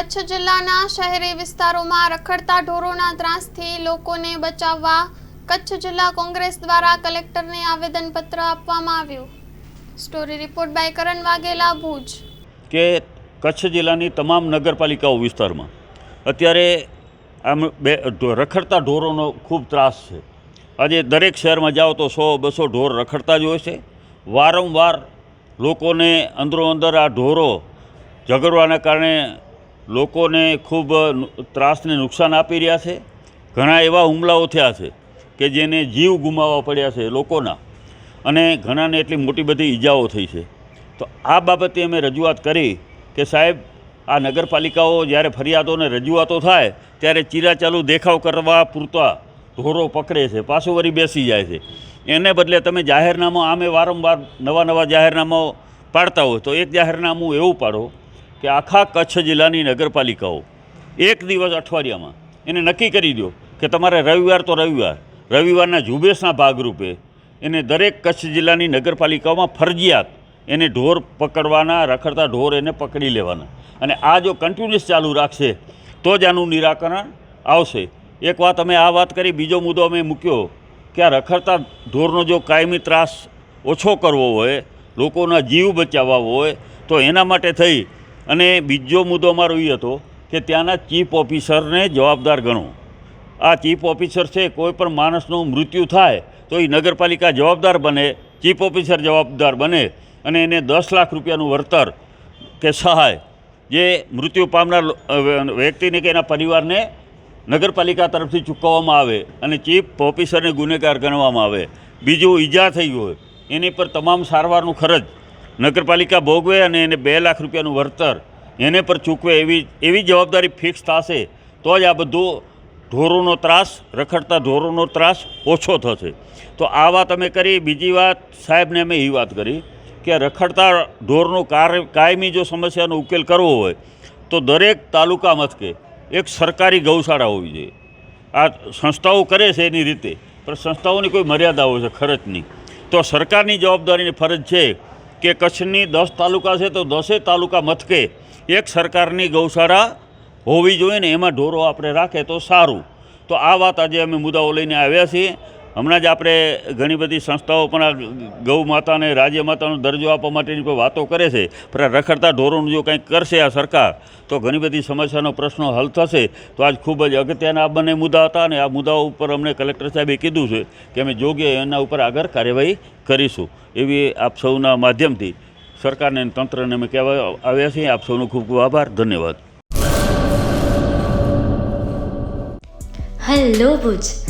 કચ્છ જિલ્લાના શહેરી વિસ્તારોમાં રખડતા ઢોરોના ત્રાસથી લોકોને બચાવવા કચ્છ જિલ્લા કોંગ્રેસ દ્વારા કલેક્ટરને આવેદનપત્ર આપવામાં આવ્યું. Story report by Karan Vaghela, Bhuj. કે કચ્છ જિલ્લાની તમામ નગરપાલિકાઓ વિસ્તારમાં અત્યારે આમ બે રખડતા ઢોરોનો ખૂબ ત્રાસ છે. આજે દરેક શહેરમાં જાઓ તો સો બસો ઢોર રખડતા જ હોય છે. વારંવાર લોકોને અંદરો અંદર આ ઢોરો ઝઘડવાના કારણે લોકોને ખૂબ ત્રાસને નુકસાન આપી રહ્યા છે. ઘણા એવા હુમલાઓ થયા છે કે જેને જીવ ગુમાવવા પડ્યા છે લોકોના. અને ઘણાને એટલી મોટી બધી ઈજાઓ થઈ છે. તો આ બાબતે અમે રજૂઆત કરી કે સાહેબ, આ નગરપાલિકાઓ જ્યારે ફરિયાદોને રજૂઆતો થાય, ત્યારે ચીરાચાલુ દેખાવ કરવા પૂરતા ઢોરો પકડે છે, પાછું વળી બેસી જાય છે. એને બદલે તમે જાહેરનામું, આમે વારંવાર નવા નવા જાહેરનામાઓ પાડતા હોય તો એક જાહેરનામું એવું પાડો કે આખા કચ્છ જિલ્લાની નગરપાલિકાઓ એક દિવસ અઠવાડિયામાં એને નક્કી કરી દો કે તમારે રવિવાર તો રવિવાર, રવિવારના ઝુંબેશના ભાગરૂપે એને દરેક કચ્છ જિલ્લાની નગરપાલિકાઓમાં ફરજિયાત એને ઢોર પકડવાના, રખડતા ઢોર એને પકડી લેવાના. અને આ જો કન્ટિન્યુઅસ ચાલુ રાખશે, તો જ આનું નિરાકરણ આવશે. એક વાત અમે આ વાત કરી, બીજો મુદ્દો અમે મૂક્યો કે આ રખડતા ઢોરનો જો કાયમી ત્રાસ ઓછો કરવો હોય, લોકોના જીવ બચાવવા હોય, તો એના માટે થઈ અને બીજો મુદ્દો અમારો એ હતો કે ત્યાંના ચીફ ઓફિસરને જવાબદાર ગણો. આ ચીફ ઓફિસર છે, કોઈ પણ માણસનું મૃત્યુ થાય તો એ નગરપાલિકા જવાબદાર બને, ચીફ ઓફિસર જવાબદાર બને અને એને દસ લાખ રૂપિયાનું વળતર કે સહાય જે મૃત્યુ પામનાર વ્યક્તિને કે એના પરિવારને નગરપાલિકા તરફથી ચૂકવવામાં આવે અને ચીફ ઓફિસરને ગુનેગાર ગણવામાં આવે. બીજું ઈજા થઈ હોય, એની પર તમામ સારવારનું ખર્ચ નગરપાલિકા ભોગવે અને એને બે લાખ રૂપિયાનું વળતર એને પર ચૂકવે એવી એવી જવાબદારી ફિક્સ થશે, તો જ આ બધું ઢોરોનો ત્રાસ, રખડતા ઢોરોનો ત્રાસ ઓછો થશે. તો આ વાત અમે કરી. બીજી વાત, સાહેબને અમે એ વાત કરી કે રખડતા ઢોરનો કાયમી જો સમસ્યાનો ઉકેલ કરવો હોય, તો દરેક તાલુકા મથકે એક સરકારી ગૌશાળા હોવી જોઈએ. આ સંસ્થાઓ કરે છે એની રીતે, પણ સંસ્થાઓની કોઈ મર્યાદા હોય છે, ખર્ચની. તો સરકારની જવાબદારીની ફરજ છે કે કચ્છની દસ તાલુકા છે તો દસે તાલુકા મથકે એક સરકારની ગૌશાળા હોવી જોઈએ ને એમાં ઢોરો આપણે રાખે તો સારું. તો આ વાત આજે અમે મુદ્દાઓ લઈને આવ્યા છીએ. હમણાં જ આપણે ઘણી બધી સંસ્થાઓ પણ આ ગૌ માતાને, રાજ્ય માતાનો દરજ્જો આપવા માટેની કોઈ વાતો કરે છે, પણ આ રખડતા ઢોરોનું જો કંઈક કરશે આ સરકાર, તો ઘણી બધી સમસ્યાનો પ્રશ્નો હલ થશે. તો આજ ખૂબ જ અગત્યના આ બંને મુદ્દા હતા અને આ મુદ્દાઓ ઉપર અમને કલેક્ટર સાહેબે કીધું છે કે અમે જોગે એના ઉપર આગળ કાર્યવાહી કરીશું. એવી આપ સૌના માધ્યમથી સરકારને તંત્રને અમે કહેવા આવ્યા છીએ. આપ સૌનો ખૂબ ખૂબ આભાર. ધન્યવાદ. હેલો ભુજ